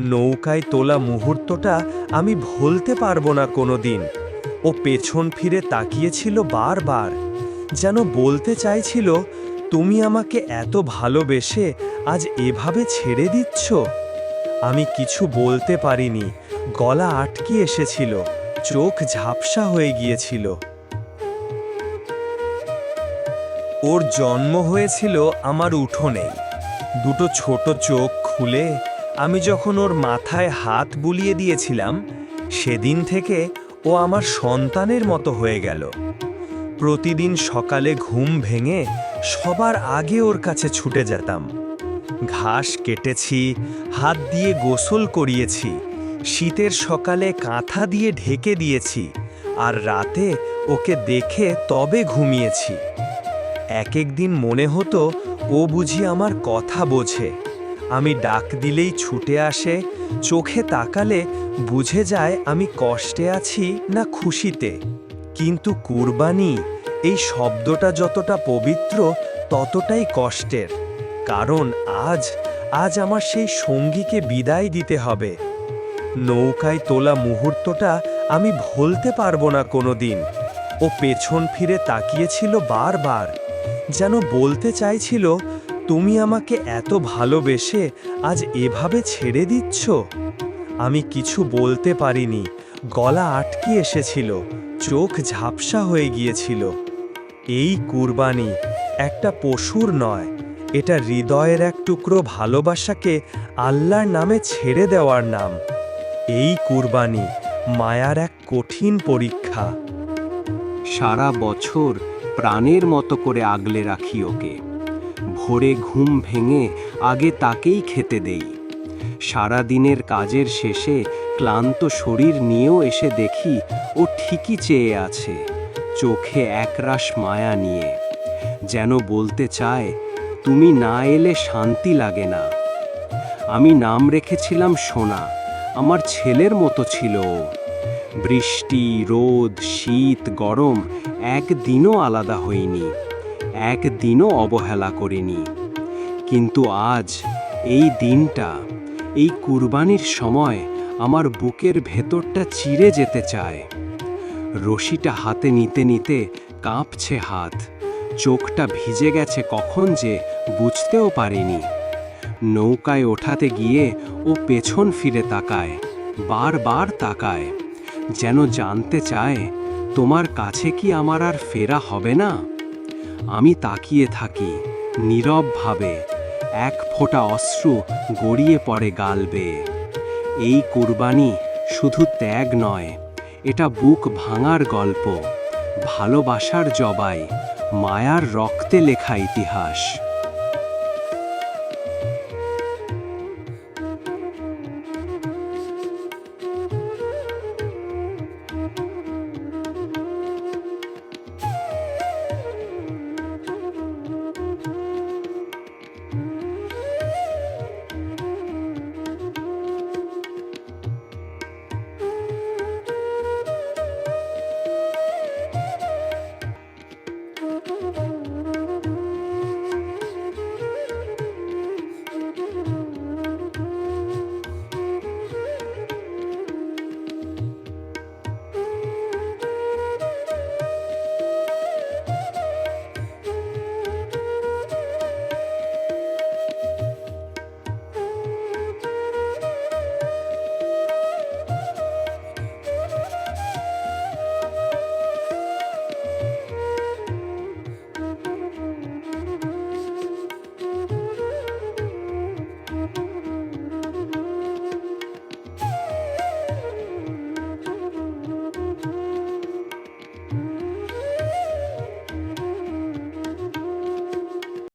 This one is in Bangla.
নৌকায় তোলা মুহূর্তটা আমি ভুলতে পারব না কোনো দিন ও পেছন ফিরে তাকিয়েছিল বারবার, যেন বলতে চাইছিল, তুমি আমাকে এত ভালোবেসে আজ এভাবে ছেড়ে দিচ্ছ? আমি কিছু বলতে পারিনি, গলা আটকে এসেছিল, চোখ ঝাপসা হয়ে গিয়েছিল। ওর জন্ম হয়েছিল আমার উঠোনেই। দুটো ছোট চোখ খুলে আমি যখন ওর মাথায় হাত বুলিয়ে দিয়েছিলাম, সেদিন থেকে ও আমার সন্তানের মতো হয়ে গেল। প্রতিদিন সকালে ঘুম ভেঙে সবার আগে ওর কাছে ছুটে যেতাম। ঘাস কেটেছি, হাত দিয়ে গোসল করিয়েছি, শীতের সকালে কাঁথা দিয়ে ঢেকে দিয়েছি আর রাতে ওকে দেখে তবে ঘুমিয়েছি। এক এক দিন মনে হতো ও বুঝি আমার কথা বোঝে। আমি ডাক দিলেই ছুটে আসে, চোখে তাকালে বুঝে যায় আমি কষ্টে আছি না খুশিতে। কিন্তু কুরবানি, এই শব্দটা যতটা পবিত্র, ততটাই কষ্টের। কারণ আজ আজ আমার সেই সঙ্গীকে বিদায় দিতে হবে। নৌকায় তোলা মুহূর্তটা আমি ভুলতে পারব না কোনো দিন ও পেছন ফিরে তাকিয়েছিল বারবার, যেন বলতে চাইছিল তুমি আমাকে এত ভালোবেসে আজ এভাবে ছেড়ে দিচ্ছ? আমি কিছু বলতে পারিনি। গলা আটকে এসেছিল। চোখ ঝাপসা হয়ে গিয়েছিল। এই কুরবানি একটা পশুর নয়, এটা হৃদয়ের এক টুকরো ভালোবাসাকে আল্লাহর নামে ছেড়ে দেওয়ার নাম। এই কুরবানি মায়ার এক কঠিন পরীক্ষা। সারা বছর প্রাণের মতো করে আগলে রাখি ওকে। ভোরে ঘুম ভেঙে আগে তাকেই খেতে দেই। সারা দিনের কাজের শেষে ক্লান্ত শরীর নিয়েও এসে দেখি ও ঠিকই চেয়ে আছে, চোখে একরাশ মায়া নিয়ে। যেন বলতে চায়, তুমি না এলে শান্তি লাগে না। আমি নাম রেখেছিলাম সোনা, আমার ছেলের মতো ছিল বৃষ্টি, রোদ, শীত, গরম একদিনও আলাদা হইনি একদিনও অবহেলা করিনি। কিন্তু আজ এই দিনটা, এই কুরবানির সময় আমার বুকের ভেতরটা চিরে যেতে চায়। রশিটা হাতে নিতে নিতে কাঁপছে হাত। চোখটা ভিজে গেছে কখন যে বুঝতেও পারিনি। নৌকায় ওঠাতে গিয়ে ও পেছন ফিরে তাকায়, বারবার তাকায়, যেন জানতে চায়, তোমার কাছে কি আমার আর ফেরা হবে না? আমি তাকিয়ে থাকি, নীরবভাবে এক ফোঁটা অশ্রু গড়িয়ে পড়ে গালবে এই কুরবানি শুধু ত্যাগ নয়, এটা বুক ভাঙার গল্প, ভালোবাসার জবাই, মায়ার রক্তে লেখা ইতিহাস।